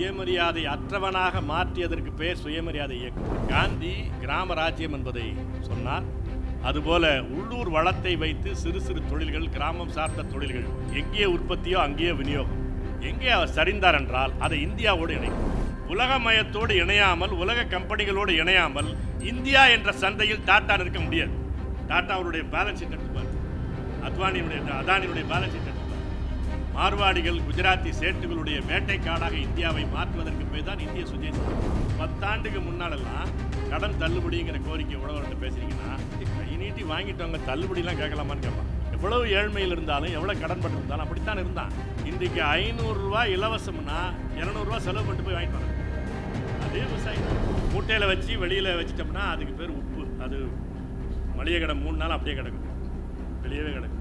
சுயமரியாதை அற்றவனாக மாற்றியதற்கு பெயர் சுயமரியாதை இயக்கம். காந்தி கிராம ராஜ்யம் என்பதை சொன்னார். அதுபோல உள்ளூர் வளத்தை வைத்து சிறு சிறு தொழில்கள் கிராமம் சார்ந்த தொழில்கள் எங்கே உற்பத்தியோ அங்கேயே விநியோகம். எங்கே அவர் சரிந்தார் என்றால் அதை இந்தியாவோடு இணைக்கும். உலகமயத்தோடு இணையாமல் உலக கம்பெனிகளோடு இணையாமல் இந்தியா என்ற சந்தையில் டாட்டா நிற்க முடியாது. டாட்டா அவருடைய பேலன்ஸ் ஷீட் எடுத்துப்பார். அத்வானியுடைய அதானியுடைய பேலன்ஸ் ஷீட் மார்வாடிகள் குஜராத்தி சேட்டுகளுடைய வேட்டைக்காடாக இந்தியாவை மாற்றுவதற்கு பேர் தான் இந்திய சுதேசி பத்தாண்டுக்கு முன்னாலெல்லாம் கடன் தள்ளுபடிங்கிற கோரிக்கை உழவர்கிட்ட பேசுறீங்கன்னா கை நீட்டி வாங்கிட்டவங்க தள்ளுபடிலாம் கேட்கலாமான்னு கேட்பான். எவ்வளவு ஏழ்மையில் இருந்தாலும் எவ்வளோ கடன் பட்டிருந்தாலும் அப்படித்தான் இருந்தான். இன்றைக்கு ஐநூறுரூவா இலவசம்னா இரநூறுவா செலவு பண்ணிட்டு போய் வாங்கிட்டு வராங்க அதே விவசாயி மூட்டையில் வச்சு வெளியில் வச்சிட்டோம்னா அதுக்கு பேர் உப்பு. அது மளிகை கடை மூணு நாள் அப்படியே கிடக்கும். வெளியவே கிடக்கும்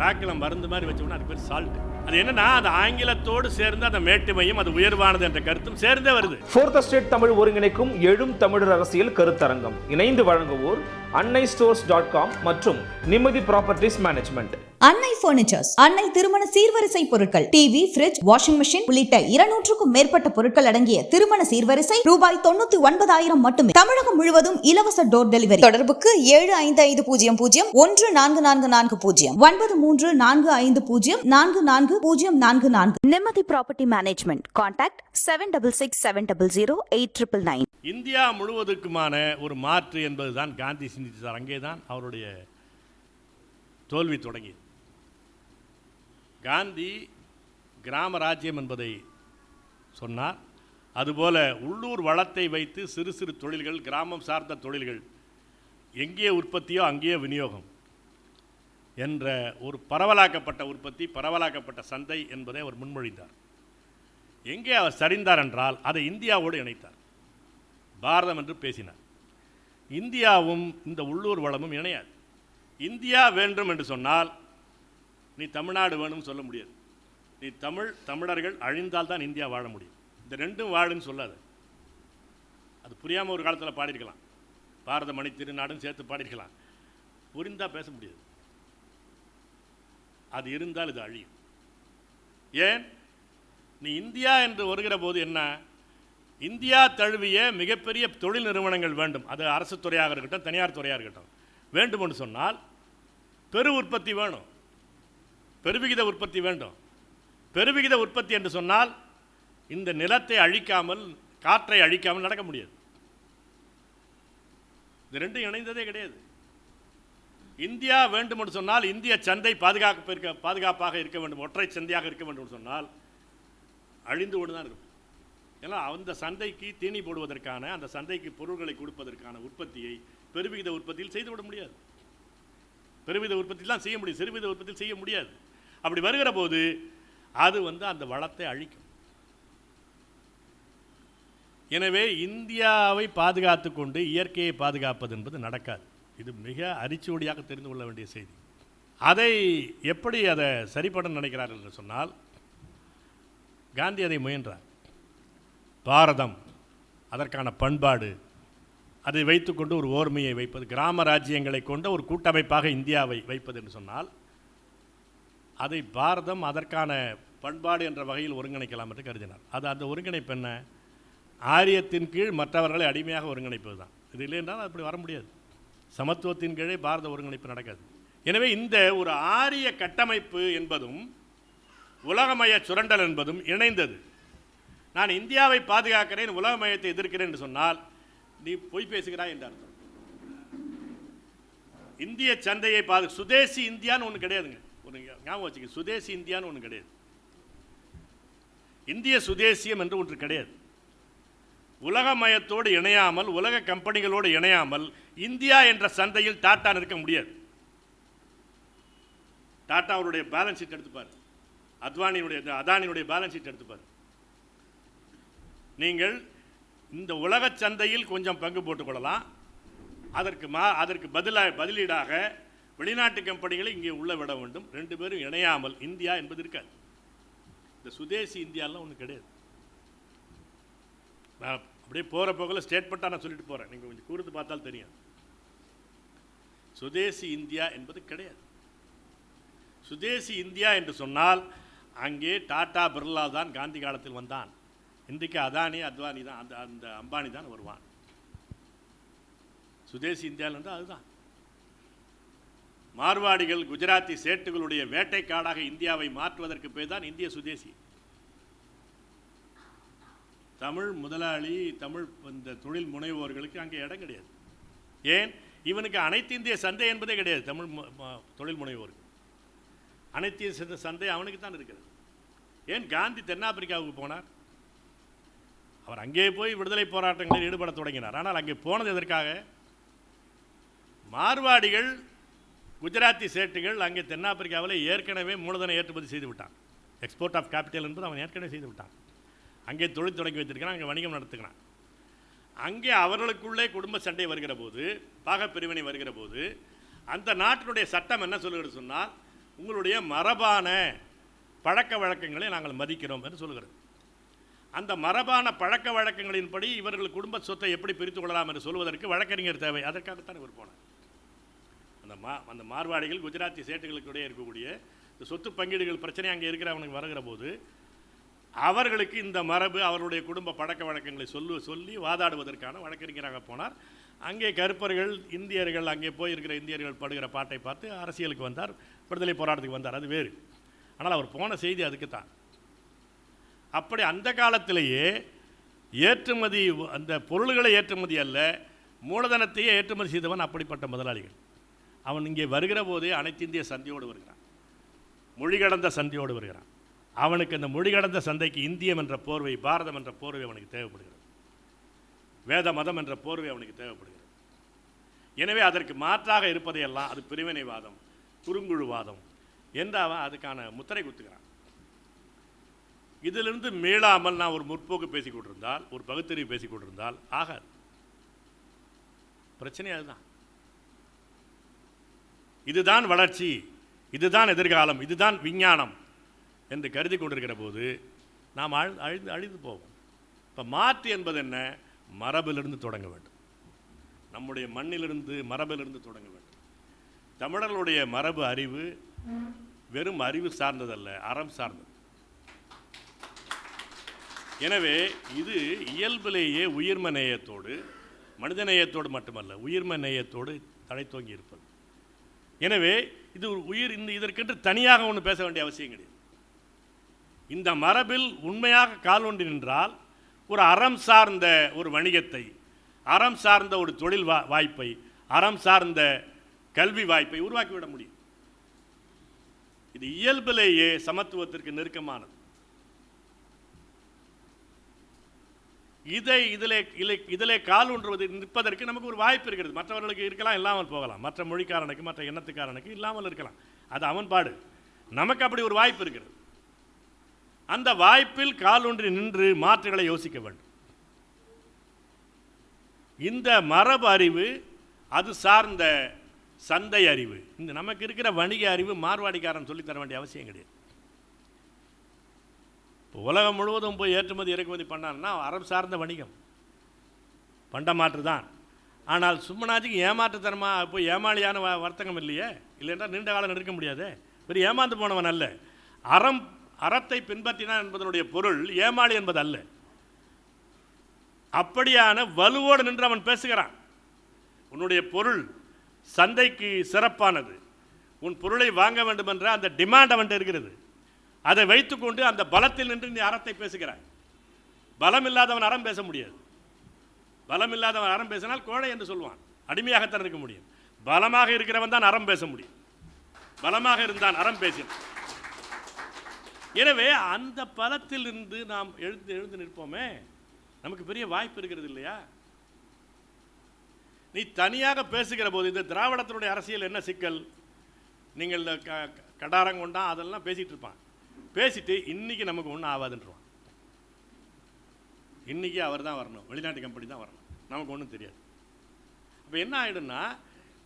ராக்கில் மருந்து மாதிரி வச்சோம்னா அது பேர் சால்ட் அது என்னன்னா அது ஆங்கிலத்தோடு சேர்ந்து அந்த மேட்டுமையும் அது உயர்வானது என்ற கருத்தும் சேர்ந்தே வருது. ஃபோர்த் ஸ்டேட் தமிழ் ஒருங்கிணைக்கும் எழும் தமிழர் அரசியல் கருத்தரங்கம். இணைந்து வழங்குவோர் அன்னை ஸ்டோர்ஸ் டாட் காம் மற்றும் நிம்மதி ப்ராப்பர்ட்டிஸ் மேனேஜ்மெண்ட். அன்னை பர்னிச்சர்ஸ் அன்னை திருமண சீர்வரிசை பொருட்கள் டிவி ஃபிரிட்ஜ் வாஷிங் மெஷின் உள்ளிட்ட இருநூற்றுக்கும் மேற்பட்ட பொருட்கள் அடங்கிய திருமண சீர்வரிசை ரூபாய் தொண்ணூத்தி ஒன்பதாயிரம் மட்டுமே. தமிழகம் முழுவதும் இலவச டோர் டெலிவரி தொடர்புக்கு ஏழு ஐந்து ஐந்து பூஜ்ஜியம் பூஜ்ஜியம் ஒன்று நான்கு நான்கு நான்கு பூஜ்ஜியம் ஒன்பது மூன்று நான்கு ஐந்து பூஜ்ஜியம் நான்கு நான்கு பூஜ்ஜியம் நான்கு நான்கு. Nimati Property Management. Contact 766 700 8999. India முழுவதுக்குமான ஒரு மாற்று என்பதுதான் காந்தி சிந்தித்தார். அங்கே தான் அவருடைய தோல்வி தொடங்கியது. காந்தி கிராம ராஜ்யம் என்பதை சொன்னார். அதுபோல உள்ளூர் வளத்தை வைத்து சிறு சிறு தொழில்கள் கிராமம் சார்ந்த தொழில்கள் எங்கே உற்பத்தியோ அங்கேயே விநியோகம் என்ற ஒரு பரவலாக்கப்பட்ட உற்பத்தி பரவலாக்கப்பட்ட சந்தை என்பதை அவர் முன்மொழிந்தார். எங்கே அவர் சரிந்தார் என்றால் அதை இந்தியாவோடு இணைத்தார். பாரதம் என்று பேசினார். இந்தியாவும் இந்த உள்ளூர் வளமும் இணையாது. இந்தியா வேண்டும் என்று சொன்னால் நீ தமிழ்நாடு வேணும்னு சொல்ல முடியாது. நீ தமிழ் தமிழர்கள் அழிந்தால் தான் இந்தியா வாழ முடியும். இந்த ரெண்டும் வாழுன்னு சொல்லாது. அது புரியாமல் ஒரு காலத்தில் பாடியிருக்கலாம். பாரத மணி திருநாடுன்னு சேர்த்து பாடியிருக்கலாம். புரிந்தா பேச முடியாது. அது இருந்தால் இது அழியும். ஏன்? நீ இந்தியா என்று வருகிற போது என்ன? இந்தியா தழுவிய மிகப்பெரிய தொழில் நிறுவனங்கள் வேண்டும். அது அரசு துறையாக இருக்கட்டும் தனியார் துறையாக இருக்கட்டும். வேண்டும் என்று சொன்னால் பெரு உற்பத்தி வேணும். பெருவிகித உற்பத்தி வேண்டும். பெருவிகித உற்பத்தி என்று சொன்னால் இந்த நிலத்தை அழிக்காமல் காற்றை அழிக்காமல் நடக்க முடியாது. இது ரெண்டும் இணைந்ததே கிடையாது. இந்தியா வேண்டும் என்று சொன்னால் இந்திய சந்தை பாதுகாப்பு இருக்க பாதுகாப்பாக இருக்க வேண்டும் ஒற்றை சந்தையாக இருக்க வேண்டும் சொன்னால் அழிந்து கொண்டு தான் இருக்கும். ஏன்னா அந்த சந்தைக்கு தீனி போடுவதற்கான அந்த சந்தைக்கு பொருட்களை கொடுப்பதற்கான உற்பத்தியை பெருவிகித உற்பத்தியில் செய்துவிட முடியாது. பெருவித உற்பத்திலாம் செய்ய முடியும். சிறுவித உற்பத்தியில் செய்ய முடியாது. அப்படி வருகிற போது அது வந்து அந்த வளத்தை அழிக்கும். எனவே இந்தியாவை பாதுகாத்து கொண்டு இயற்கையை பாதுகாப்பது என்பது நடக்காது. இது மிக அரிச்சுவடியாக தெரிந்து கொள்ள வேண்டிய செய்தி. அதை எப்படி அதை சரிபட நினைக்கிறார் என்று சொன்னால் காந்தி அதை முயன்றார். பாரதம் அதற்கான பண்பாடு அதை வைத்துக்கொண்டு ஒரு ஓர்மையை வைப்பது கிராம ராஜ்யங்களை கொண்ட ஒரு கூட்டமைப்பாக இந்தியாவை வைப்பது என்று சொன்னால் அதை பாரதம் அதற்கான பண்பாடு என்ற வகையில் ஒருங்கிணைக்கலாம் என்று கருதினார். அது அந்த ஒருங்கிணைப்பு என்ன? ஆரியத்தின் கீழ் மற்றவர்களை அடிமையாக ஒருங்கிணைப்பது தான். இது இல்லைன்றால் அப்படி வர முடியாது. சமத்துவத்தின் கீழே பாரத ஒருங்கிணைப்பு நடக்காது. எனவே இந்த ஒரு ஆரிய கட்டமைப்பு என்பதும் உலகமய சுரண்டல் என்பதும் இணைந்தது. நான் இந்தியாவை பாதுகாக்கிறேன் உலகமயத்தை எதிர்க்கிறேன் என்று சொன்னால் நீ பொய் பேசுகிறாய் என்று அர்த்தம். இந்திய சந்தையை பாது சுதேசி இந்தியான்னு ஒன்று கிடையாதுங்க. ஒன்று ஞாபகம் வச்சுக்க சுதேசி இந்தியான்னு ஒன்று கிடையாது. இந்திய சுதேசியம் என்று ஒன்று கிடையாது. உலகமயத்தோடு இணையாமல் உலக கம்பெனிகளோடு இணையாமல் இந்தியா என்ற சந்தையில் டாட்டா நிற்க முடியாது. டாட்டா அவருடைய பேலன்ஸ் ஷீட் எடுத்துப்பார். அத்வானியுடைய அதானியுடைய பேலன்ஸ் ஷீட் எடுத்துப்பார். நீங்கள் இந்த உலக சந்தையில் கொஞ்சம் பங்கு போட்டுக்கொள்ளலாம் அதற்கு மா அதற்கு பதிலாக பதிலீடாக வெளிநாட்டு கம்பெனிகளை இங்கே உள்ள விட வேண்டும். ரெண்டு பேரும் இணையாமல் இந்தியா என்பது இருக்காது இந்த சுதேசி இந்தியாலாம் ஒன்றும் கிடையாது. நான் அப்படியே போகிற போக்கில் ஸ்டேட்மெண்ட்டாக நான் சொல்லிட்டு போகிறேன் நீங்கள் கொஞ்சம் கூர்ந்து பார்த்தால் தெரியும் சுதேசி இந்தியா என்பது கிடையாது. சுதேசி இந்தியா என்று சொன்னால் அங்கே டாடா பிர்லா தான் காந்தி காலத்தில் வந்தான். இன்றைக்கு அதானி அத்வானி தான் அந்த அந்த அம்பானி தான் வருவான். சுதேசி இந்தியாவில் அதுதான். மார்வாடிகள் குஜராத்தி சேட்டுகளுடைய வேட்டைக்காடாக இந்தியாவை மாற்றுவதற்கு பேர் தான் இந்திய சுதேசி. தமிழ் முதலாளி தமிழ் இந்த தொழில் முனைவோர்களுக்கு அங்கே இடம் கிடையாது. ஏன்? இவனுக்கு அனைத்து இந்திய சந்தை என்பதே கிடையாது தமிழ் தொழில் முனைவோருக்கு. அனைத்து சந்தை- சந்தை அவனுக்கு தான் இருக்கிறது. ஏன்? காந்தி தென்னாப்பிரிக்காவுக்கு போனார். அவர் அங்கே போய் விடுதலை போராட்டங்களில் ஈடுபட தொடங்கினார். ஆனால் அங்கே போனது எதற்காக? மார்வாடிகள் குஜராத்தி சேட்டுகள் அங்கே தென்னாப்பிரிக்காவில் ஏற்கனவே மூலதன ஏற்றுமதி செய்து விட்டான். எக்ஸ்போர்ட் ஆஃப் கேபிட்டல் என்பது அவன் ஏற்கனவே செய்து விட்டான். அங்கே தொழில் தொடங்கி வைத்திருக்கிறான் அங்கே வணிகம் நடத்துகிறான். அங்கே அவர்களுக்குள்ளே குடும்ப சண்டை வருகிற போது பாகப்பிரிவினை வருகிற போது அந்த நாட்டினுடைய சட்டம் என்ன சொல்லுகிறது சொன்னால் உங்களுடைய மரபான பழக்க வழக்கங்களை நாங்கள் மதிக்கிறோம் என்று சொல்கிறது அந்த மரபான பழக்க வழக்கங்களின்படி இவர்கள் குடும்ப சொத்தை எப்படி பிரித்து கொள்ளலாம் என்று சொல்வதற்கு வழக்கறிஞர் தேவை. அதற்காகத்தான் இவர் போனார். அந்த மா அந்த மார்வாடிகள் குஜராத்தி சேட்டுகளுக்கிடையே இருக்கக்கூடிய இந்த சொத்து பங்கீடுகள் பிரச்சனை அங்கே இருக்கிறவனுக்கு வருகிற போது அவர்களுக்கு இந்த மரபு அவருடைய குடும்ப பழக்க வழக்கங்களை சொல்லு சொல்லி வாதாடுவதற்கான வழக்கறிஞராக போனார். அங்கே கருப்பர்கள் இந்தியர்கள் அங்கே போயிருக்கிற இந்தியர்கள் படுகிற பாட்டை பார்த்து அரசியலுக்கு வந்தார் விடுதலை போராட்டத்துக்கு வந்தார். அது வேறு. ஆனால் அவர் போன செய்தி அதுக்கு தான் அப்படி அந்த காலத்திலேயே ஏற்றுமதி அந்த பொருள்களை ஏற்றுமதி அல்ல மூலதனத்தையே ஏற்றுமதி செய்தவன் அப்படிப்பட்ட முதலாளிகள். அவன் இங்கே வருகிற போதே அனைத்து இந்திய சந்தையோடு வருகிறான். மொழி கடந்த சந்தையோடு வருகிறான். அவனுக்கு அந்த மொழி கடந்த சந்தைக்கு இந்தியம் என்ற போர்வை பாரதம் என்ற போர்வை அவனுக்கு தேவைப்படுகிறது. வேத மதம் என்ற போர்வை அவனுக்கு தேவைப்படுகிறது. எனவே அதற்கு மாற்றாக இருப்பதையெல்லாம் அது பிரிவினைவாதம் குறுங்குழுவாதம் என்று அவன் அதுக்கான முத்திரை குத்துகிறான். இதிலிருந்து மீளாமல் நான் ஒரு முற்போக்கு பேசிக் கொண்டிருந்தால் ஒரு பகுத்தறிவு பேசிக் கொண்டிருந்தால் ஆகாது. பிரச்சனை அதுதான். இதுதான் வளர்ச்சி இதுதான் எதிர்காலம் இதுதான் விஞ்ஞானம் என்று கருதி கொண்டிருக்கிற போது நாம் அழு அழிந்து அழிந்து போவோம். இப்போ மாற்று என்பது என்ன? மரபிலிருந்து தொடங்க வேண்டும். நம்முடைய மண்ணிலிருந்து மரபிலிருந்து தொடங்க வேண்டும். தமிழர்களுடைய மரபு அறிவு வெறும் அறிவு சார்ந்ததல்ல அறம் சார்ந்தது. எனவே இது இயல்பிலேயே உயிர்ம நேயத்தோடு மனித நேயத்தோடு மட்டுமல்ல உயிர்ம நேயத்தோடு தழைத்தோங்கி இருப்பது. எனவே இது ஒரு உயிர் இந்த இதற்கென்று தனியாக ஒன்று பேச வேண்டிய அவசியம் கிடையாது இந்த மரபில் உண்மையாக கால் ஒன்று நின்றால் ஒரு அறம் சார்ந்த ஒரு வணிகத்தை அறம் சார்ந்த ஒரு தொழில் வா வாய்ப்பை அறம் சார்ந்த கல்வி வாய்ப்பை உருவாக்கிவிட முடியும். இது இயல்பிலேயே சமத்துவத்திற்கு நெருக்கமானது. இதை இதிலே இல்லை இதிலே கால் ஒன்றுவது நிற்பதற்கு நமக்கு ஒரு வாய்ப்பு இருக்கிறது. மற்றவர்களுக்கு இருக்கலாம் இல்லாமல் போகலாம். மற்ற மொழிக்காரனுக்கு மற்ற எண்ணத்துக்காரனுக்கு இல்லாமல் இருக்கலாம். அது அவன் பாடு. நமக்கு அப்படி ஒரு வாய்ப்பு இருக்கிறது. அந்த வாய்ப்பில் கால் ஒன்றி நின்று மாற்றுகளை யோசிக்க வேண்டும். இந்த மரபு அறிவு அது சார்ந்த சந்தை அறிவு. இந்த நமக்கு இருக்கிற வணிக அறிவு மார்வாடிக்காரன் சொல்லித்தர வேண்டிய அவசியம் கிடையாது. இப்போ உலகம் முழுவதும் போய் ஏற்றுமதி இறக்குமதி பண்ணான்னா அறம் சார்ந்த வணிகம். பண்டமாற்று தான். ஆனால் சும்மனாஜிக்கு ஏமாற்றுத்தனமாக போய் ஏமாளியான வ- வர்த்தகம் இல்லையே? இல்லைன்னா நீண்ட காலம் எடுக்க முடியாது? பெரிய ஏமாந்து போனவன் அல்ல. அறம் அறத்தை பின்பற்றினான் என்பதனுடைய பொருள் ஏமாளி என்பது அல்ல. அப்படியான வலுவோடு நின்று அவன் பேசுகிறான். உன்னுடைய பொருள் சந்தைக்கு சிறப்பானது. உன் பொருளை வாங்க வேண்டும் என்ற அந்த டிமாண்ட் அவன்கிட்ட இருக்கிறது. அதை வைத்துக்கொண்டு அந்த பலத்தில் நின்று நீ அறத்தை பேசுகிறாய். பலம் இல்லாதவன் அறம் பேச முடியாது. பலம் இல்லாதவன் அறம் பேசினால் கோழை என்று சொல்வான். அடிமையாகத்தான் இருக்க முடியும். பலமாக இருக்கிறவன் தான் அறம் பேச முடியும். பலமாக இருந்தான் அறம் பேசினான் எனவே அந்த பலத்தில் இருந்து நாம் எழுந்து எழுந்து நிற்போமே. நமக்கு பெரிய வாய்ப்பு இருக்கிறது இல்லையா? நீ தனியாக பேசுகிற போது இந்த திராவிடத்தினுடைய அரசியல் என்ன சிக்கல்? நீங்கள் இந்த க கடாரங்கொண்டா அதெல்லாம் பேசிகிட்டு இருப்பான். பேசிட்டு இன்னைக்கு நமக்கு ஒன்றும் ஆகாதுன்றவான். இன்னைக்கு அவர் தான் வரணும். வெளிநாட்டு கம்பெனி தான் வரணும். நமக்கு ஒன்றும் தெரியாது. அப்போ என்ன ஆயிடும்னா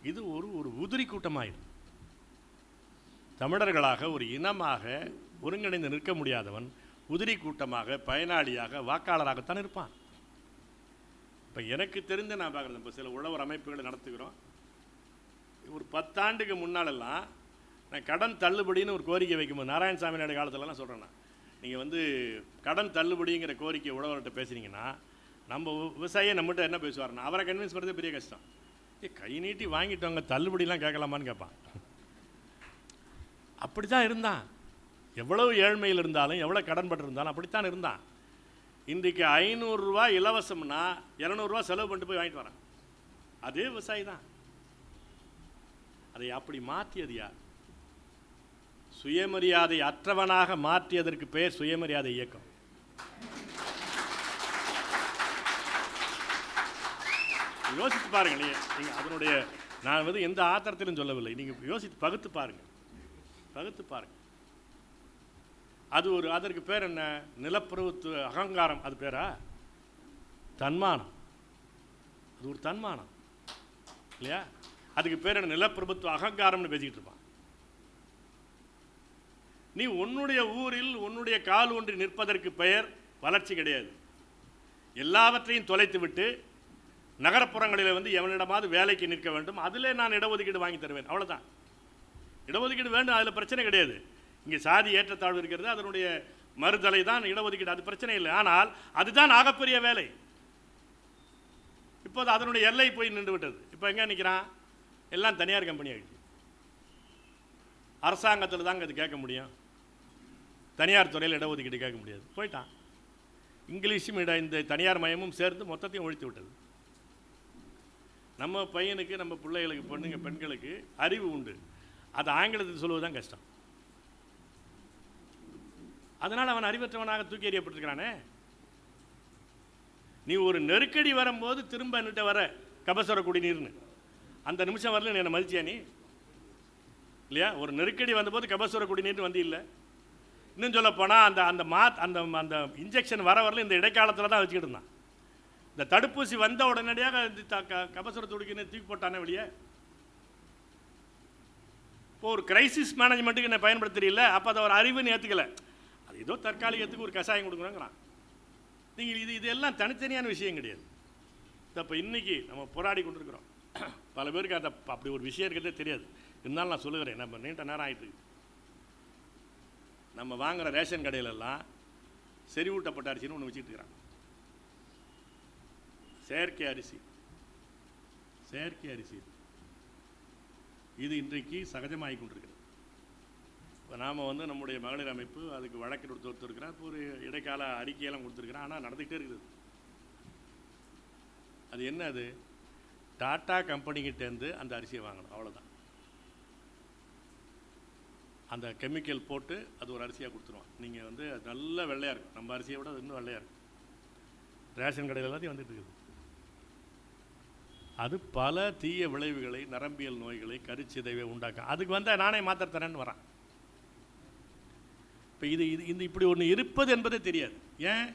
இது ஒரு ஒரு உதிரி கூட்டமாகிடும் தமிழர்களாக ஒரு இனமாக ஒருங்கிணைந்து நிற்க முடியாதவன் உதிரி கூட்டமாக பயனாளியாக வாக்காளராகத்தான் இருப்பான். இப்போ எனக்கு தெரிஞ்ச நான் பார்க்குறது இப்போ சில உழவர் அமைப்புகளை நடத்துகிறோம். ஒரு பத்தாண்டுக்கு முன்னாலெல்லாம் நான் கடன் தள்ளுபடின்னு ஒரு கோரிக்கை வைக்கும்போது நாராயணசாமியோட காலத்துலலாம் சொல்கிறேன் நான். நீங்கள் வந்து கடன் தள்ளுபடிங்கிற கோரிக்கை உழவர்கிட்ட பேசுனீங்கன்னா நம்ம விவசாயி நம்மகிட்ட என்ன பேசுவார்னா அவரை கன்வின்ஸ் பண்ணுறதே பெரிய கஷ்டம். ஏ கை நீட்டி வாங்கிட்டவங்க தள்ளுபடிலாம் கேட்கலாமான்னு கேட்பான். அப்படி தான் இருந்தான். எவ்வளவு ஏழ்மையில் இருந்தாலும் எவ்வளோ கடன் இருந்தாலும் அப்படித்தான் இருந்தான். இன்றைக்கு ஐநூறுரூவா இலவசம்னா இரநூறுவா செலவு பண்ணிட்டு போய் வாங்கிட்டு வரான். அதே விவசாயி தான். அதை அப்படி மாற்றியது யார்? சுயமரியாதை அற்றவனாக மாற்றியதற்கு பெயர் சுயமரியாதை இயக்கம். யோசித்து பாருங்க நீங்கள் அதனுடைய நான் வந்து எந்த ஆத்திரத்திலும் சொல்லவில்லை. நீங்கள் யோசித்து பகுத்து பாருங்கள். பகுத்து பாருங்கள். அது ஒரு அதற்கு பேர் என்ன? நிலப்பிரபுத்துவ அகங்காரம் அது பேரா? தன்மானம். அது ஒரு தன்மானம். இல்லையா? அதுக்கு பேர் என்ன? நிலப்பிரபுத்துவ அகங்காரம்னு பேசிக்கிட்டு இருப்பான். நீ உன்னுடைய ஊரில் உன்னுடைய கால் ஒன்றி நிற்பதற்கு பெயர் வளர்ச்சி கிடையாது. எல்லாவற்றையும் தொலைத்து விட்டு நகரப்புறங்களில் வந்து எவனிடமாவது வேலைக்கு நிற்க வேண்டும். அதிலே நான் இடஒதுக்கீடு வாங்கி தருவேன். அவ்வளோதான் இடஒதுக்கீடு வேண்டும் அதில் பிரச்சனை கிடையாது. இங்கே சாதி ஏற்றத்தாழ்வு இருக்கிறது அதனுடைய மறுதலை தான் இடஒதுக்கீடு அது பிரச்சனை இல்லை. ஆனால் அதுதான் ஆகப்பெரிய வேலை. இப்போது அதனுடைய எல்லை போய் நின்று விட்டது. இப்போ எங்கே நிற்கிறான் எல்லாம் தனியார் கம்பெனி ஆகிடுச்சு அரசாங்கத்தில் தாங்க அது கேட்க முடியும். தனியார் துறையில் இடஒதுக்கீடு கேட்க முடியாது. போயிட்டான். இங்கிலீஷும் இட இந்த தனியார் மயமும் சேர்ந்து மொத்தத்தையும் ஒழித்து விட்டது. நம்ம பையனுக்கு நம்ம பிள்ளைகளுக்கு பொண்ணுங்க பெண்களுக்கு அறிவு உண்டு. அது ஆங்கிலத்தில் சொல்வது தான் கஷ்டம். அதனால் அவன் அறிவற்றவனாக தூக்கி எறியப்பட்டிருக்கிறானே. நீ ஒரு நெருக்கடி வரும்போது திரும்ப என்கிட்ட வர கபசுர குடிநீர்னு அந்த நிமிஷம் வரல நீ என்னை மதிச்சியா நீ? இல்லையா? ஒரு நெருக்கடி வந்தபோது கபசுர குடிநீர்னு வந்து இல்லை இன்னும் சொல்ல போனால் அந்த அந்த மாத் அந்த அந்த இன்ஜெக்ஷன் வர வரல இந்த இடைக்காலத்தில் தான் வச்சுக்கிட்டு இருந்தான். இந்த தடுப்பூசி வந்த உடனடியாக இந்த த- க- கபசுர தூக்கி போட்டானே வெளியே. இப்போ ஒரு கிரைசிஸ் மேனேஜ்மெண்ட்டுக்கு என்ன பயன்படுத்துறீங்கள அப்போ அதை ஒரு அறிவுன்னு ஏற்றுக்கல அது ஏதோ தற்காலிகத்துக்கு ஒரு கஷாயம் கொடுக்குறோங்கிறான் நீங்கள் இது இதெல்லாம் தனித்தனியான விஷயம் கிடையாது. இப்போ இன்னைக்கு நம்ம போராடி கொண்டிருக்கிறோம். பல பேருக்கு அதை அப்படி ஒரு விஷயம் இருக்கிறதே தெரியாது. இருந்தாலும் நான் சொல்லுகிறேன் நம்ம நீண்ட நேரம் ஆயிட்டு நம்ம வாங்குகிற ரேஷன் கடையிலெல்லாம் செறிவூட்டப்பட்ட அரிசின்னு ஒன்று வச்சுட்டு இருக்கிறாங்க. செயற்கை அரிசி. செயற்கை அரிசி. இது இன்றைக்கு சகஜமாகி கொண்டிருக்கிறது. இப்போ நாம் வந்து நம்முடைய மகளிர் அமைப்பு அதுக்கு வழக்கு கொடுத்து கொடுத்துருக்குறோம் இப்போ ஒரு இடைக்கால அறிக்கையெல்லாம் கொடுத்துருக்குறோம் ஆனால் நடந்துக்கிட்டே இருக்குது. அது என்ன அது? டாட்டா கம்பெனிக்கிட்டேருந்து அந்த அரிசியை வாங்கணும். அவ்வளோதான் அந்த கெமிக்கல் போட்டு அது ஒரு அரிசியாக கொடுத்துருவோம் நீங்கள் வந்து அது நல்ல வெள்ளையாக இருக்கும். நம்ம அரிசியை விட அது இன்னும் வெள்ளையாக இருக்கும். ரேஷன் கடையில் எல்லாத்தையும் வந்துட்டு இருக்குது. அது பல தீய விளைவுகளை நரம்பியல் நோய்களை கருச்சிதைவை உண்டாக்கும். அதுக்கு வந்தால் நானே மாத்திர தரேன்னு வரான். இப்போ இது இது இந்த இப்படி ஒன்று இருப்பது என்பதே தெரியாது. ஏன்?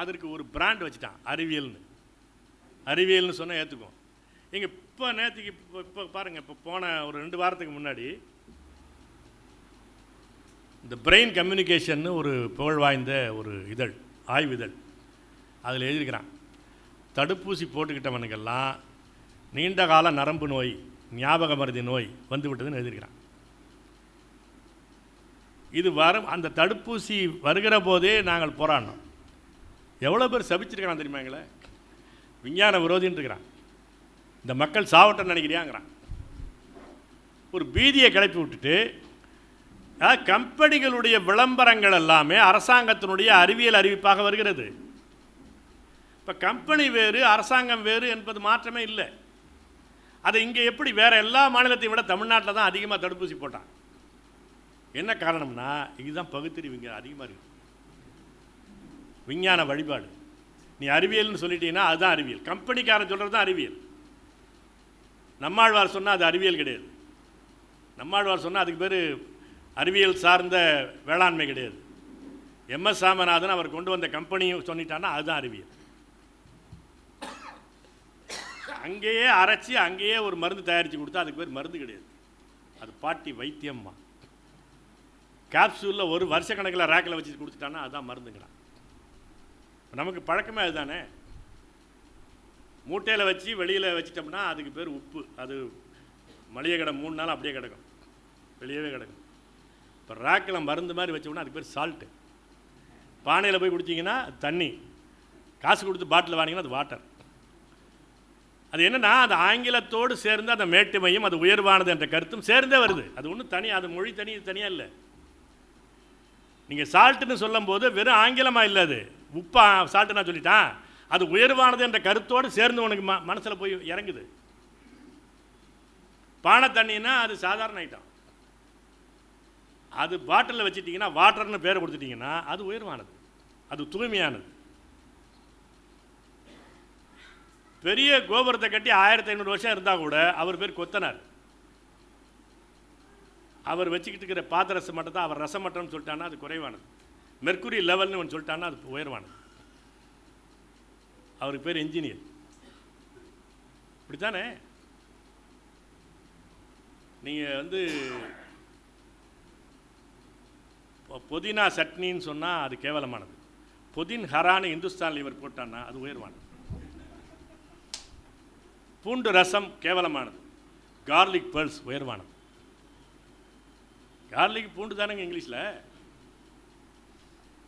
அதற்கு ஒரு பிராண்ட் வச்சுட்டான் அறிவியல்னு. அறிவியல்னு சொன்னால் ஏற்றுக்கும் இங்கே இப்போ நேற்றுக்கு இப்போ இப்போ பாருங்கள் இப்போ போன ஒரு ரெண்டு வாரத்துக்கு முன்னாடி இந்த பிரெயின் கம்யூனிகேஷன்னு ஒரு புகழ் வாய்ந்த ஒரு இதழ் ஆய்வு இதழ் அதில் எழுதியிருக்கிறான். தடுப்பூசி போட்டுக்கிட்டவனுக்கெல்லாம் நீண்ட கால நரம்பு நோய் ஞாபக மருதி நோய் வந்து விட்டதுன்னு எழுதியிருக்கிறான். இது வரும் அந்த தடுப்பூசி வருகிற போதே நாங்கள் போராடினோம் எவ்வளோ பேர் சபிச்சிருக்கிறான் தெரியுமா எங்களை? விஞ்ஞான விரோதின்னு இருக்கிறான் இந்த மக்கள் சாவட்டம் நினைக்கிறியாங்கிறான். ஒரு பீதியை கிளப்பி விட்டுட்டு கம்பெனிகளுடைய விளம்பரங்கள் எல்லாமே அரசாங்கத்தினுடைய அறிவியல் அறிவிப்பாக வருகிறது. இப்போ கம்பெனி வேறு அரசாங்கம் வேறு என்பது மாற்றமே இல்லை. அதை இங்கே எப்படி வேற எல்லா மாநிலத்தையும் விட தமிழ்நாட்டில் தான் அதிகமாக தடுப்பூசி போட்டான் என்ன காரணம்னா இதுதான் பகுத்தறிவு இங்கே அதிகமாக இருக்குது விஞ்ஞான வழிபாடு. நீ அறிவியல்னு சொல்லிட்டீங்கன்னா அதுதான் அறிவியல். கம்பெனிக்காரன் சொல்கிறது தான் அறிவியல். நம்மாழ்வார் சொன்னால் அது அறிவியல் கிடையாது. நம்மாழ்வார் சொன்னால் அதுக்கு பேர் அறிவியல் சார்ந்த வேளாண்மை கிடையாது. எம்எஸ் சாமிநாதன் அவர் கொண்டு வந்த கம்பெனியும் சொல்லிட்டான்னா அதுதான் அறிவியல். அங்கேயே அரைச்சி அங்கேயே ஒரு மருந்து தயாரித்து கொடுத்தா அதுக்கு பேர் மருந்து கிடையாது. அது பாட்டி வைத்தியம்மா. கேப்சூலில் ஒரு வருஷக்கணக்கில் ரேக்கில் வச்சு கொடுத்துட்டான்னா அதுதான் மருந்துங்களாம் நமக்கு பழக்கமே அதுதானே? மூட்டையில் வச்சு வெளியில் வச்சிட்டோம்னா அதுக்கு பேர் உப்பு. அது மளிகை கடை மூணு நாள் அப்படியே கிடக்கும். வெளியவே கிடக்கும். இப்போ ராக்கில் மருந்து மாதிரி வச்சோம்னா அதுக்கு பேர் சால்ட்டு பானையில் போய் குடிச்சிங்கன்னா அது தண்ணி. காசு கொடுத்து பாட்டில் வாங்கினீங்கன்னா அது வாட்டர் அது என்னன்னா அது ஆங்கிலத்தோடு சேர்ந்து அந்த மேட்டுமையும் அது உயர்வானது என்ற கருத்தும் சேர்ந்தே வருது. அது ஒன்றும் தனி அது மொழி தனி இது தனியாக இல்லை. நீங்கள் சால்ட்டுன்னு சொல்லும்போது வெறும் ஆங்கிலமாக இல்லை அது. உப்பா சால்ட்டு நான் சொல்லிட்டான். அது உயர்வானது என்ற கருத்தோடு சேர்ந்து உனக்கு ம மனசில் போய் இறங்குது. பானை தண்ணின்னா அது சாதாரண ஐட்டம் அது பாட்டிலில் வச்சுட்டிங்கன்னா வாட்டர்னு பேரை கொடுத்துட்டிங்கன்னா அது உயர்வானது. அது தூய்மையானது. பெரிய கோபுரத்தை கட்டி ஆயிரத்தி ஐநூறு வருஷம் இருந்தால் கூட அவர் பேர் கொத்தனார். அவர் வச்சுக்கிட்டு இருக்கிற பாத்திரசம் மட்டும் தான் அவர் ரசம் மட்டம்னு சொல்லிட்டான்னா அது குறைவானது. மெர்க்குரி லெவல்னு ஒன்று சொல்லிட்டான்னா அது உயர்வானது. அவருக்கு பேர் இன்ஜினியர் இப்படித்தானே? நீங்கள் வந்து புதினா சட்னின்னு சொன்னால் அது கேவலமானது. புதின் ஹரான்னு இந்துஸ்தானில் இவர் போட்டான்னா அது உயர்வானது. பூண்டு ரசம் கேவலமானது. கார்லிக் பேர்ஸ் உயர்வானது. கார்லிக் பூண்டு தானேங்க இங்கிலீஷில்?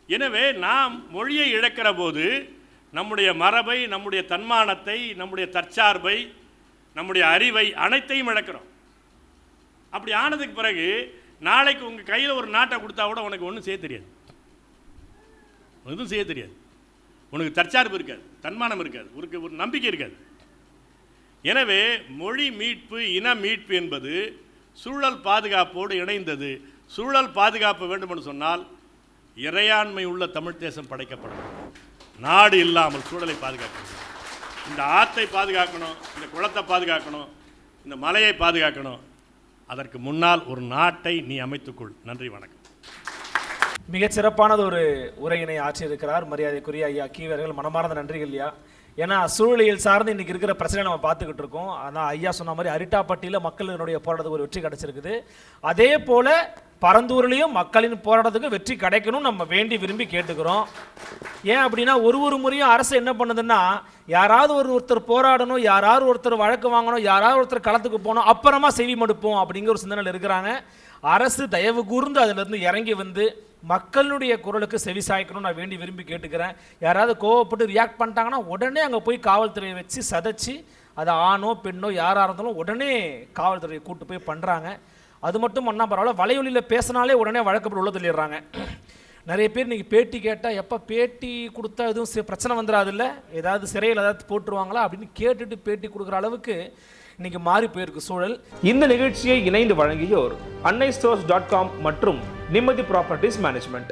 எனவே நாம் மொழியை இழக்கிற போது நம்முடைய மரபை நம்முடைய தன்மானத்தை நம்முடைய தற்சார்பை நம்முடைய அறிவை அனைத்தையும் இழக்கிறோம். அப்படி ஆனதுக்கு பிறகு நாளைக்கு உங்கள் கையில் ஒரு நாட்டை கொடுத்தா கூட உனக்கு ஒன்றும் செய்ய தெரியாது. எதுவும் செய்ய தெரியாது. உனக்கு தற்சார்பு இருக்காது தன்மானம் இருக்காது உனக்கு ஒரு நம்பிக்கை இருக்காது. எனவே மொழி மீட்பு இன மீட்பு என்பது சூழல் பாதுகாப்போடு இணைந்தது. சூழல் பாதுகாப்பு வேண்டுமென்று சொன்னால் இறையாண்மை உள்ள தமிழ் தேசம் படைக்கப்படும். நாடு இல்லாமல் சூழலை பாதுகாக்கணும். இந்த ஆற்றை பாதுகாக்கணும் இந்த குளத்தை பாதுகாக்கணும் இந்த மலையை பாதுகாக்கணும் அதற்கு முன்னால் ஒரு நாட்டை நீ அமைத்துக்கொள். நன்றி வணக்கம். மிகச் சிறப்பானது ஒரு உரையினை ஆற்றியிருக்கிறார் மரியாதைக்குரிய ஐயா கீவர்கள் மனமார்ந்த நன்றிகள் ஐயா. ஏன்னா சூழலியல் சார்ந்து இன்னைக்கு இருக்கிற பிரச்சனை நம்ம பார்த்துக்கிட்டு இருக்கோம். ஆனால் ஐயா சொன்ன மாதிரி அரிட்டாப்பட்டியில் மக்களினுடைய போராட்டத்துக்கு ஒரு வெற்றி கிடச்சிருக்குது. அதே போல பரந்தூர்லேயும் மக்களின் போராட்டத்துக்கு வெற்றி கிடைக்கணும் நம்ம வேண்டி விரும்பி கேட்டுக்கிறோம். ஏன் அப்படின்னா ஒரு ஒரு முறையும் அரசு என்ன பண்ணுதுன்னா யாராவது ஒரு ஒருத்தர் போராடணும் யாராவது ஒருத்தர் வழக்கு வாங்கணும் யாராவது ஒருத்தர் களத்துக்கு போகணும் அப்புறமா செவி மடுப்போம் அப்படிங்கிற ஒரு சிந்தனையில் இருக்கிறாங்க. அரசு தயவு கூர்ந்து அதிலிருந்து இறங்கி வந்து மக்களுடைய குரலுக்கு செவி சாய்க்கணும் நான் வேண்டி விரும்பி கேட்டுக்கிறேன். யாராவது கோவப்பட்டு ரியாக்ட் பண்ணிட்டாங்கன்னா உடனே அங்கே போய் காவல்துறையை வச்சு சதைச்சு அது ஆணோ பெண்ணோ யாராக இருந்தாலும் உடனே காவல்துறையை கூட்டு போய் பண்ணுறாங்க அது மட்டும் பண்ணால் பரவாயில்ல வலையொலியில் பேசினாலே உடனே வழக்கப்பட்டு உள்ள தள்ளிடுறாங்க நிறைய பேர் இன்றைக்கி பேட்டி கேட்டால் எப்போ பேட்டி கொடுத்தா எதுவும் பிரச்சனை வந்துடாதுல்ல ஏதாவது சிறையில் ஏதாவது போட்டுருவாங்களா அப்படின்னு கேட்டுட்டு பேட்டி கொடுக்குற அளவுக்கு இன்னைக்கு மாறி போயிருக்கு சூழல். இந்த நிகழ்ச்சியை இணைந்து வழங்கியோர் அன்னை ஸ்டோர்ஸ் டாட் காம் மற்றும் நிம்மதி ப்ராப்பர்ட்டிஸ் மேனேஜ்மெண்ட்